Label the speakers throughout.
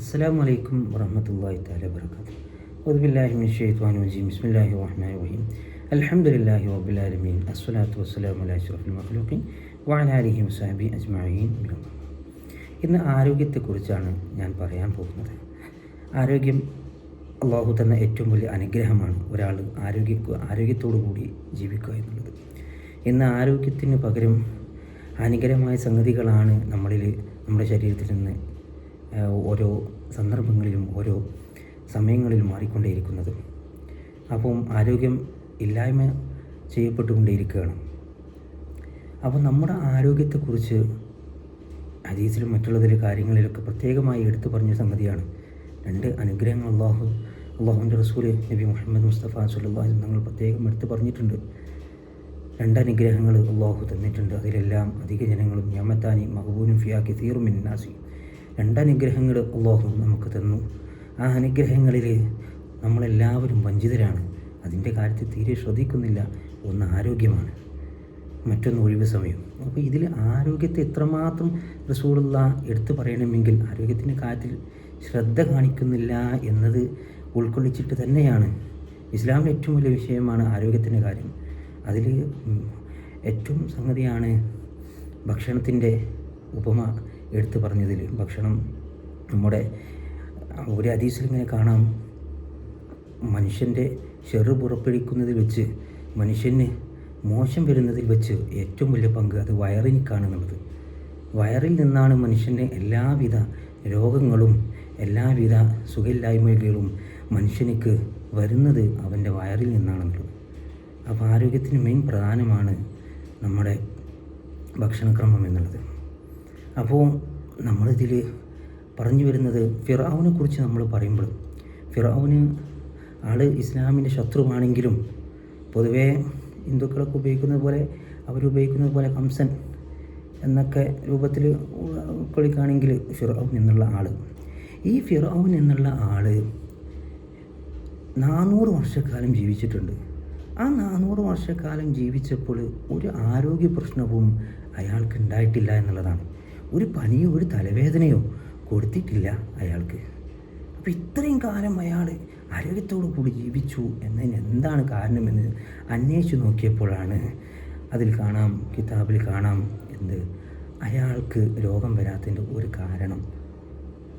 Speaker 1: അസ്സാം വലൈക്കും വറഹമത്തല്ലാഹി താല വർക്കാത്തു ബിസ്മില്ലാഹി റഹീം. അൽഹംദുലില്ലാഹി റബ്ബിൽ ആലമീൻ. അസ്സലാത്തു വസ്സലാമു അലാ ആലിഹി വസഹബി അജ്മഈൻ. ഇന്ന് ആരോഗ്യത്തെക്കുറിച്ചാണ് ഞാൻ പറയാൻ പോകുന്നത്. ആരോഗ്യം അള്ളാഹു തന്ന ഏറ്റവും വലിയ അനുഗ്രഹമാണ് ഒരാൾ ആരോഗ്യ ആരോഗ്യത്തോടു കൂടി ജീവിക്കുക എന്നുള്ളത്. ഇന്ന് ആരോഗ്യത്തിന് പകരം ഹാനികരമായ സംഗതികളാണ് നമ്മളിൽ നമ്മുടെ ശരീരത്തിൽ നിന്ന് ഓരോ സന്ദർഭങ്ങളിലും ഓരോ സമയങ്ങളിലും മാറിക്കൊണ്ടേയിരിക്കുന്നത്. അപ്പം ആരോഗ്യം ഇല്ലായ്മ ചെയ്യപ്പെട്ടുകൊണ്ടേയിരിക്കുകയാണ്. അപ്പോൾ നമ്മുടെ ആരോഗ്യത്തെക്കുറിച്ച് ഹദീസിലും മറ്റുള്ളതിലെ കാര്യങ്ങളിലൊക്കെ പ്രത്യേകമായി എടുത്തു പറഞ്ഞ സംഗതിയാണ് രണ്ട് അനുഗ്രഹങ്ങൾ അള്ളാഹു അള്ളാഹുവിന്റെ റസൂൽ നബി മുഹമ്മദ് മുസ്തഫ സുല്ലാഹു ഞങ്ങൾ പ്രത്യേകം എടുത്തു പറഞ്ഞിട്ടുണ്ട്. രണ്ട് അനുഗ്രഹങ്ങൾ അള്ളാഹു തന്നിട്ടുണ്ട്. അതിലെല്ലാം അധിക ജനങ്ങളും ഞാമത്താനി മഹബൂനും ഫിയാക്കി തീറും നാസി രണ്ട് അനുഗ്രഹങ്ങൾ അള്ളാഹു നമുക്ക് തന്നു. ആ അനുഗ്രഹങ്ങളിൽ നമ്മളെല്ലാവരും വഞ്ചിതരാണ്. അതിന്റെ കാര്യത്തിൽ തീരെ ശ്രദ്ധിക്കുന്നില്ല. ഒന്ന് ആരോഗ്യമാണ്. മറ്റൊന്ന് ഒഴിവ് സമയം. അപ്പോൾ ഇതിൽ ആരോഗ്യത്തെ എത്രമാത്രം റസൂലുള്ള എടുത്തു പറയണമെങ്കിൽ ആരോഗ്യത്തിന്റെ കാര്യത്തിൽ ശ്രദ്ധ കാണിക്കുന്നില്ല എന്നത് ഉൾക്കൊള്ളിച്ചിട്ട് തന്നെയാണ്. ഇസ്ലാമിലെ ഏറ്റവും വലിയ വിഷയമാണ് ആരോഗ്യത്തിന്റെ കാര്യം. അതിൽ ഏറ്റവും സംഗതിയാണ് ഭക്ഷണത്തിന്റെ ഉപമ. എടുത്തു പറഞ്ഞതിൽ ഭക്ഷണം നമ്മുടെ ഒരു അതീശ്വരങ്ങനെ കാണാം. മനുഷ്യന്റെ ചെറു പുറപ്പെടുക്കുന്നതിൽ വെച്ച് മനുഷ്യന് മോശം വരുന്നതിൽ വെച്ച് ഏറ്റവും വലിയ പങ്ക് അത് വയറിനിക്കാണെന്നുള്ളത് വയറിൽ നിന്നാണ് മനുഷ്യന്റെ എല്ലാവിധ രോഗങ്ങളും എല്ലാവിധ സുഖമില്ലായ്മകളും മനുഷ്യനിക്ക് വരുന്നത് അവന്റെ വയറിൽ നിന്നാണെന്നുള്ളത് അപ്പോൾ ആരോഗ്യത്തിന് മെയിൻ പ്രധാനമാണ് നമ്മുടെ ഭക്ഷണക്രമം എന്നുള്ളത്. അപ്പോൾ നമ്മളിതിൽ പറഞ്ഞു വരുന്നത് ഫിറാവിനെ കുറിച്ച് നമ്മൾ പറയുമ്പോൾ ഫിറാവിന് ആൾ ഇസ്ലാമിന്റെ ശത്രുവാണെങ്കിലും പൊതുവേ ഹിന്ദുക്കളൊക്കെ ഉപയോഗിക്കുന്നത് പോലെ അവരുപയോഗിക്കുന്നത് പോലെ കംസൻ എന്നൊക്കെ രൂപത്തിൽ കളിക്കുകയാണെങ്കിൽ ഫിറൌൻ എന്നുള്ള ആൾ ഈ ഫിറൌൻ എന്നുള്ള ആൾ നാനൂറ് വർഷക്കാലം ജീവിച്ചിട്ടുണ്ട്. ആ നാനൂറ് വർഷക്കാലം ജീവിച്ചപ്പോൾ ഒരു ആരോഗ്യ പ്രശ്നവും അയാൾക്ക് ഉണ്ടായിട്ടില്ല എന്നുള്ളതാണ്. ഒരു പനിയോ ഒരു തലവേദനയോ കൊടുത്തിട്ടില്ല അയാൾക്ക്. അപ്പോൾ ഇത്രയും കാലം അയാൾ ആരോഗ്യത്തോടു കൂടി ജീവിച്ചു എന്നതിന് എന്താണ് കാരണമെന്ന് അന്വേഷിച്ച് നോക്കിയപ്പോഴാണ് അതിൽ കാണാം കിതാബിൽ കാണാം എന്ത് അയാൾക്ക് രോഗം വരാത്തതിന്റെ ഒരു കാരണം.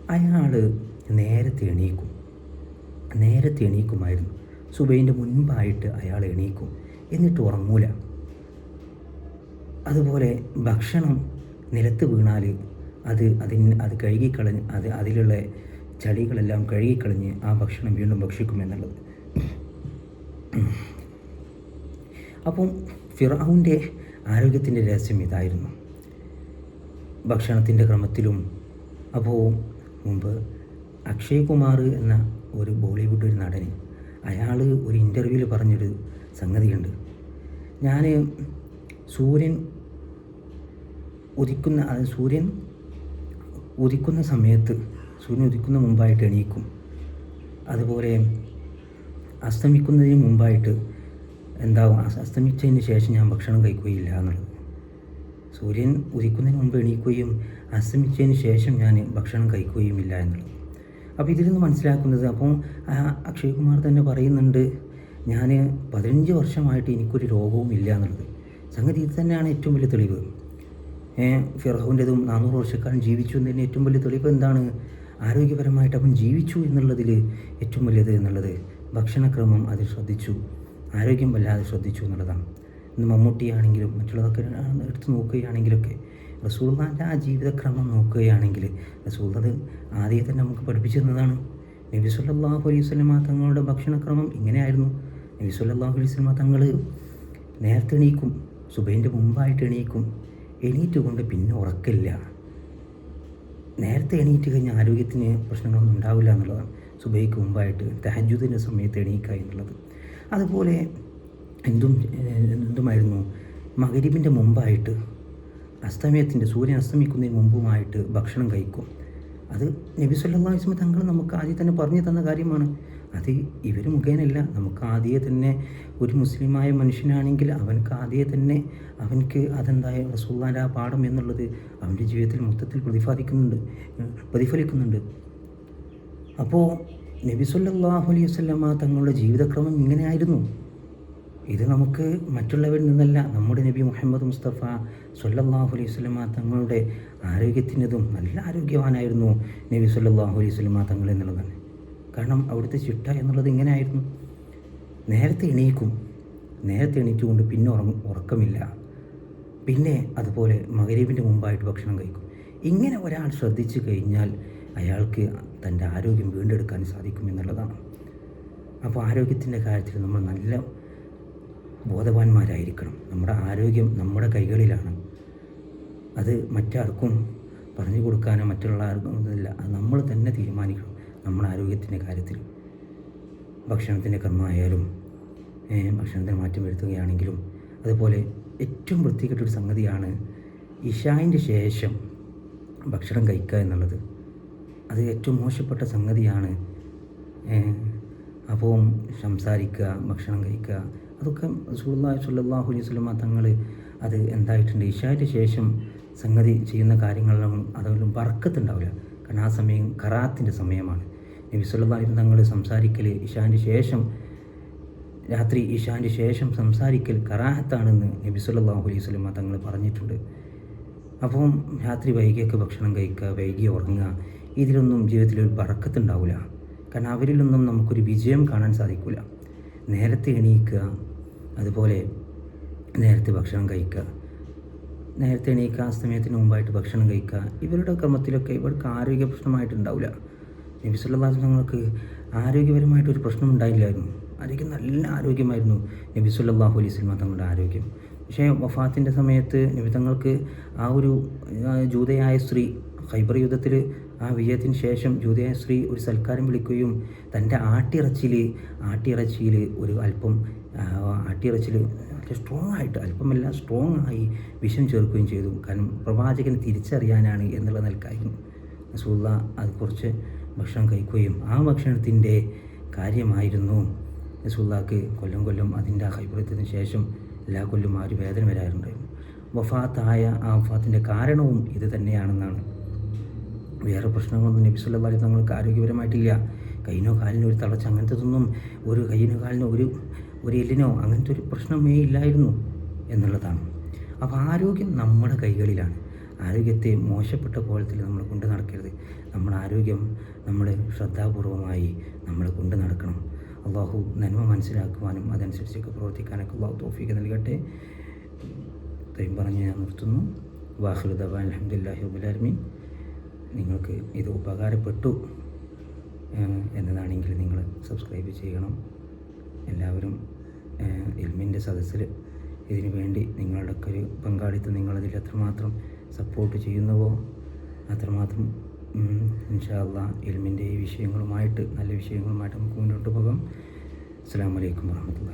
Speaker 1: അയാൾ നേരത്തെ എണീക്കും. നേരത്തെ എണീക്കുമായിരുന്നു. സുബൈന്റെ മുൻപായിട്ട് അയാൾ എണീക്കും. എന്നിട്ട് ഉറങ്ങൂല. അതുപോലെ ഭക്ഷണം നിലത്ത് വീണാൽ അത് അതിന് അത് കഴുകിക്കളഞ്ഞ് അത് അതിലുള്ള ചളികളെല്ലാം കഴുകിക്കളഞ്ഞ് ആ ഭക്ഷണം വീണ്ടും ഭക്ഷിക്കുമെന്നുള്ളത് അപ്പം ഫിറാവുന്റെ ആരോഗ്യത്തിന്റെ രഹസ്യം ഇതായിരുന്നു. ഭക്ഷണത്തിന്റെ ക്രമത്തിലും അപ്പോൾ മുമ്പ് അക്ഷയ് കുമാർ എന്ന ഒരു ബോളിവുഡ് ഒരു നടന് അയാൾ ഒരു ഇന്റർവ്യൂവിൽ പറഞ്ഞൊരു സംഗതിയുണ്ട്. ഞാൻ സൂര്യൻ ഉദിക്കുന്ന സൂര്യൻ ഉദിക്കുന്ന സമയത്ത് സൂര്യൻ ഉദിക്കുന്ന മുമ്പായിട്ട് എണീക്കും. അതുപോലെ അസ്തമിക്കുന്നതിന് മുമ്പായിട്ട് എന്താവും? അസ്തമിച്ചതിന് ശേഷം ഞാൻ ഭക്ഷണം കഴിക്കുകയില്ല എന്നുള്ളത്. സൂര്യൻ ഉദിക്കുന്നതിന് മുമ്പ് എണീക്കുകയും അസ്തമിച്ചതിന് ശേഷം ഞാൻ ഭക്ഷണം കഴിക്കുകയുമില്ല എന്നുള്ളത്. അപ്പോൾ ഇതിൽ നിന്ന് മനസ്സിലാക്കുന്നത് അപ്പോൾ അക്ഷയ് കുമാർ തന്നെ പറയുന്നുണ്ട് ഞാൻ പതിനഞ്ച് വർഷമായിട്ട് എനിക്കൊരു രോഗവും ഇല്ല എന്നുള്ളത്. സംഗതി ഇത് തന്നെയാണ് ഏറ്റവും വലിയ തെളിവ്. ഫിറഹുവിന്റെതും നാനൂറ് വർഷക്കാലം ജീവിച്ചു എന്നതിന് ഏറ്റവും വലിയ തെളിവ് എന്താണ്? ആരോഗ്യപരമായിട്ട് അവൻ ജീവിച്ചു എന്നുള്ളതിൽ ഏറ്റവും വലിയത് എന്നുള്ളത് ഭക്ഷണക്രമം അതിൽ ശ്രദ്ധിച്ചു. ആരോഗ്യം വല്ലാതെ ശ്രദ്ധിച്ചു എന്നുള്ളതാണ്. ഇന്ന് മമ്മൂട്ടിയാണെങ്കിലും മറ്റുള്ളതൊക്കെ എടുത്ത് നോക്കുകയാണെങ്കിലൊക്കെ റസൂള്ളാന്റെ ആ ജീവിതക്രമം നോക്കുകയാണെങ്കിൽ റസൂൽ അത് ആദ്യം തന്നെ നമുക്ക് പഠിപ്പിച്ചു തന്നതാണ് നബി സല്ലല്ലാഹു അലൈഹി വസല്ലമ തങ്ങളുടെ ഭക്ഷണക്രമം ഇങ്ങനെയായിരുന്നു. നബി സല്ലല്ലാഹു അലൈഹി വസല്ലമ തങ്ങൾ നേരത്തെ എണീക്കും സുബൈന്റെ മുമ്പായിട്ട് എണീക്കും എണീറ്റ് കൊണ്ട് പിന്നെ ഉറക്കില്ല. നേരത്തെ എണീറ്റ് കഴിഞ്ഞാൽ ആരോഗ്യത്തിന് പ്രശ്നങ്ങളൊന്നും ഉണ്ടാവില്ല എന്നുള്ളതാണ് സുബൈക്ക് മുമ്പായിട്ട് തഹജുദിന്റെ സമയത്ത് എണീക്കുക എന്നുള്ളത്. അതുപോലെ എന്തും എന്തുമായിരുന്നു മകരിബിന്റെ മുമ്പായിട്ട് അസ്തമയത്തിന്റെ സൂര്യൻ അസ്തമിക്കുന്നതിന് മുമ്പുമായിട്ട് ഭക്ഷണം കഴിക്കും. അത് നബി വസല്ലം തങ്ങൾ നമുക്ക് ആദ്യം തന്നെ പറഞ്ഞു തന്ന കാര്യമാണ്. അത് ഇവർ മുഖേനല്ല. നമുക്ക് ആദ്യമേ തന്നെ ഒരു മുസ്ലിമായ മനുഷ്യനാണെങ്കിൽ അവനക്ക് ആദ്യമേ തന്നെ അവനക്ക് അതെന്തായ? റസൂള്ളാന്റെ ആ പാഠം എന്നുള്ളത് അവന്റെ ജീവിതത്തിൽ മൊത്തത്തിൽ പ്രതിഫലിക്കുന്നുണ്ട്. പ്രതിഫലിക്കുന്നുണ്ട്. അപ്പോൾ നബി സല്ലല്ലാഹു അലൈഹി വസല്ലമ തങ്ങളുടെ ജീവിതക്രമം ഇങ്ങനെയായിരുന്നു. ഇത് നമുക്ക് മറ്റുള്ളവരിൽ നിന്നല്ല നമ്മുടെ നബി മുഹമ്മദ് മുസ്തഫ സല്ലല്ലാഹു അലൈഹി വസല്ലമ തങ്ങളുടെ ആരോഗ്യത്തിനതും നല്ല ആരോഗ്യവാനായിരുന്നു നബി സല്ലല്ലാഹു അലൈഹി വസല്ലമ തങ്ങൾ എന്നുള്ളതാണ് കാരണം അവിടുത്തെ ചിട്ട എന്നുള്ളത് ഇങ്ങനെയായിരുന്നു. നേരത്തെ എണീക്കും. നേരത്തെ എണീറ്റുകൊണ്ട് പിന്നെ ഉറങ്ങും ഉറക്കമില്ല. പിന്നെ അതുപോലെ മകരീവിന്റെ മുമ്പായിട്ട് ഭക്ഷണം കഴിക്കും. ഇങ്ങനെ ഒരാൾ ശ്രദ്ധിച്ചു കഴിഞ്ഞാൽ അയാൾക്ക് തന്റെ ആരോഗ്യം വീണ്ടെടുക്കാൻ സാധിക്കും എന്നുള്ളതാണ്. അപ്പോൾ ആരോഗ്യത്തിന്റെ കാര്യത്തിൽ നമ്മൾ നല്ല ബോധവാന്മാരായിരിക്കണം. നമ്മുടെ ആരോഗ്യം നമ്മുടെ കൈകളിലാണ്. അത് മറ്റാർക്കും പറഞ്ഞു കൊടുക്കാനോ മറ്റുള്ള ആർക്കും ഇല്ല അത് നമ്മൾ തന്നെ തീരുമാനിക്കണം. നമ്മുടെ ആരോഗ്യത്തിന്റെ കാര്യത്തിൽ ഭക്ഷണത്തിന്റെ ക്രമമായാലും ഭക്ഷണത്തിന് മാറ്റം വരുത്തുകയാണെങ്കിലും അതുപോലെ ഏറ്റവും വൃത്തികെട്ടൊരു സംഗതിയാണ് ഇഷായിന്റെ ശേഷം ഭക്ഷണം കഴിക്കുക എന്നുള്ളത്. അത് ഏറ്റവും മോശപ്പെട്ട സംഗതിയാണ്. അപ്പോൾ സംസാരിക്കുക ഭക്ഷണം കഴിക്കുക അതൊക്കെ സുല്ലാ സുല്ലാഹു അലൈഹി സ്വലമ തങ്ങൾ അത് എന്തായിട്ടുണ്ട്? ഇഷായ്ക്ക് ശേഷം സംഗതി ചെയ്യുന്ന കാര്യങ്ങളിലും അതൊന്നും വർക്കത്തുണ്ടാവില്ല കാരണം ആ സമയം കറാത്തിന്റെ സമയമാണ്. നബി സുല്ലാഹു തങ്ങൾ സംസാരിക്കൽ ഇഷാന്റെ ശേഷം രാത്രി ഇഷാന്റെ ശേഷം സംസാരിക്കൽ കറാഹത്താണെന്ന് നബി സല്ലാഹു അലൈഹി സ്വലമ തങ്ങൾ പറഞ്ഞിട്ടുണ്ട്. അപ്പം രാത്രി വൈകിയൊക്കെ ഭക്ഷണം കഴിക്കുക വൈകി ഉറങ്ങുക ഇതിലൊന്നും ജീവിതത്തിൽ ഒരു പറക്കത്തുണ്ടാവില്ല കാരണം അവരിലൊന്നും നമുക്കൊരു വിജയം കാണാൻ സാധിക്കില്ല നേരത്തെ എണീക്കുക അതുപോലെ നേരത്തെ ഭക്ഷണം കഴിക്കുക നേരത്തെ എണീക്കുക ആ സമയത്തിന് മുമ്പായിട്ട് ഭക്ഷണം കഴിക്കുക ഇവരുടെ ക്രമത്തിലൊക്കെ ഇവർക്ക് ആരോഗ്യ പ്രശ്നമായിട്ടുണ്ടാവില്ല നബി സല്ലാസ് ആരോഗ്യപരമായിട്ട് ആരോഗ്യപരമായിട്ടൊരു പ്രശ്നം ഉണ്ടായില്ലായിരുന്നു ആരോഗ്യം നല്ല ആരോഗ്യമായിരുന്നു നബി ബാഹു അലൈഹി സ്വലമ തങ്ങളുടെ ആരോഗ്യം. പക്ഷേ വഫാത്തിന്റെ സമയത്ത് നബി തങ്ങൾക്ക് ആ ഒരു ജൂതയായ സ്ത്രീ ഖൈബർ യുദ്ധത്തിൽ ആ വിജയത്തിന് ശേഷം ജൂതയായ സ്ത്രീ ഒരു സൽക്കാരം വിളിക്കുകയും തന്റെ ആട്ടിറച്ചിയിൽ ആട്ടിറച്ചിയിൽ ഒരു അല്പം ആട്ടിറച്ചിൽ വളരെ സ്ട്രോങ് ആയിട്ട് അല്പമല്ല സ്ട്രോങ് ആയി വിഷം ചേർക്കുകയും ചെയ്തു. കാരണം പ്രവാചകൻ തിരിച്ചറിയാനാണ് എന്നുള്ള നിലക്കായിരുന്നു. റസൂള്ള അത് കുറച്ച് ഭക്ഷണം കഴിക്കുകയും ആ ഭക്ഷണത്തിന്റെ കാര്യമായിരുന്നു. റസൂള്ളാക്ക് കൊല്ലം കൊല്ലം അതിന്റെ കൈപ്പുറത്തിന് ശേഷം എല്ലാ കൊല്ലും ആ ഒരു വേദന വരാറുണ്ടായിരുന്നു. വഫാത്തായ ആ വഫാത്തിന്റെ കാരണവും ഇത് തന്നെയാണെന്നാണ്. വേറെ പ്രശ്നങ്ങളൊന്നും നബി സല്ലാ തങ്ങൾക്ക് ആരോഗ്യപരമായിട്ടില്ല. കൈനോ കാലിനോ ഒരു തളച്ച അങ്ങനത്തതൊന്നും ഒരു കൈനോ കാലിനോ ഒരു ഒരു എല്ലിനോ അങ്ങനത്തെ ഒരു പ്രശ്നമേ ഇല്ലായിരുന്നു എന്നുള്ളതാണ്. അപ്പോൾ ആരോഗ്യം നമ്മുടെ കൈകളിലാണ്. ആരോഗ്യത്തെ മോശപ്പെട്ട കോലത്തിൽ നമ്മൾ കൊണ്ട് നടക്കരുത്. നമ്മുടെ ആരോഗ്യം നമ്മൾ ശ്രദ്ധാപൂർവമായി നമ്മൾ കൊണ്ട് നടക്കണം. അള്ളാഹു നന്മ മനസ്സിലാക്കുവാനും അതനുസരിച്ചൊക്കെ പ്രവർത്തിക്കാനൊക്കെ അള്ളാഹു തോഫിക്ക് നൽകട്ടെ. ഇത്രയും പറഞ്ഞ് ഞാൻ നിർത്തുന്നു. വാഹുദബാൻ അലഹമുല്ലാഹി അബുലാലമീൻ നിങ്ങൾക്ക് ഇത് ഉപകാരപ്പെട്ടു എന്നതാണെങ്കിൽ നിങ്ങൾ സബ്സ്ക്രൈബ് ചെയ്യണം. എല്ലാവരും ഇൽമിന്റെ സദസ്സിൽ ഇതിനു വേണ്ടി നിങ്ങളുടെയൊക്കെ ഒരു പങ്കാളിത്തം നിങ്ങളതിൽ എത്രമാത്രം സപ്പോർട്ട് ചെയ്യുന്നുവോ? അത്രമാത്രം ഇൻഷാല്ല ഇൽമിന്റെ ഈ വിഷയങ്ങളുമായിട്ട് നല്ല വിഷയങ്ങളുമായിട്ട് നമുക്ക് മുന്നോട്ട് പോകാം. അസ്സാം വലൈക്കും വാഹമത്തല്ലാ